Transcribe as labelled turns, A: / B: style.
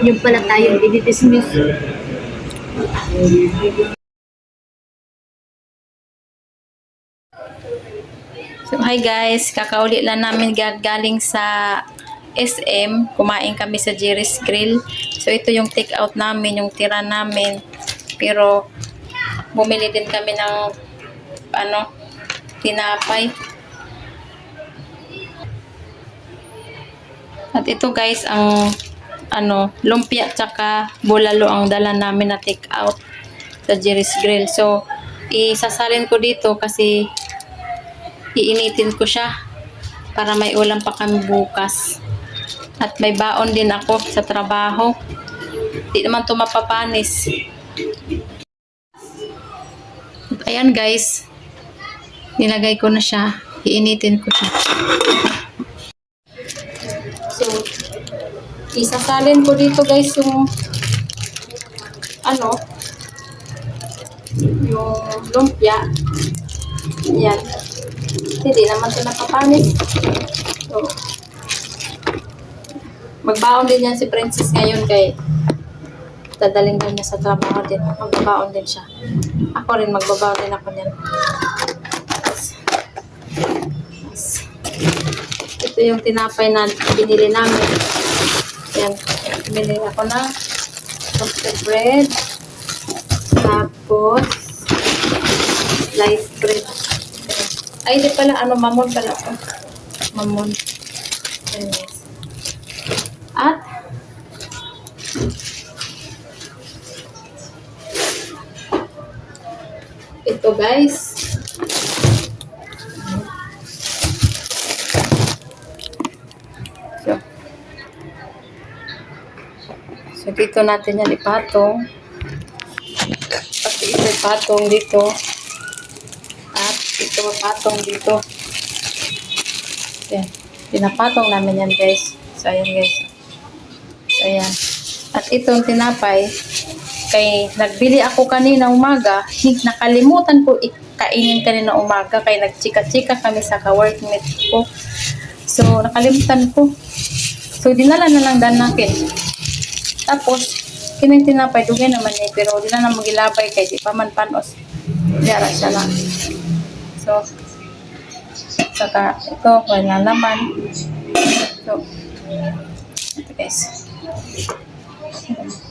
A: Yung pala tayong i-dismiss.
B: So, hi guys, kakauli lang namin ga- galing sa SM. Kumain kami sa Jerry's Grill. So, ito yung take out namin, yung tira namin. Pero, bumili din kami ng, ano, tinapay. At ito guys, ang, ano, lumpia tsaka bulalo ang dala namin na take out sa Jerry's Grill. So, isasalin ko dito kasi iinitin ko siya para may ulam pa kami bukas. At may baon din ako sa trabaho. Di naman ito mapapanis. Ayan guys, nilagay ko na siya. Iinitin ko siya. So, isasalin ko dito guys yung ano, yung lumpia. Yan. Hindi naman ito napapanis. So, magbaon din yan si Princess ngayon kay dadaling din niya sa trabaho din. Magbabaon din siya. Ako rin, magbabaon din ako niyan. Ito yung tinapay na binili namin. Yan. Binili ako ng toasted bread. Tapos, sliced bread. Ay, di pala, ano, mamon pala ito. Mamon. At, ito guys. So, so dito natin yan ipatong. Pati ito ipatong dito. Ito patong dito. Yan. Pinapatong namin yan guys. So ayan guys. So ayan. At itong tinapay, kay nagbili ako kanina umaga, nakalimutan ko ikainin kanina umaga kay nagchika-chika kami sa ka-workmate ko. So nakalimutan ko. So dinala na lang dan natin. Tapos, kining tinapay, dugay naman niya, pero di na na magilabay kay di pa man panos. Diyara siya lang sauce. Saka ito, wala laman. Ito. Ito guys. Ito.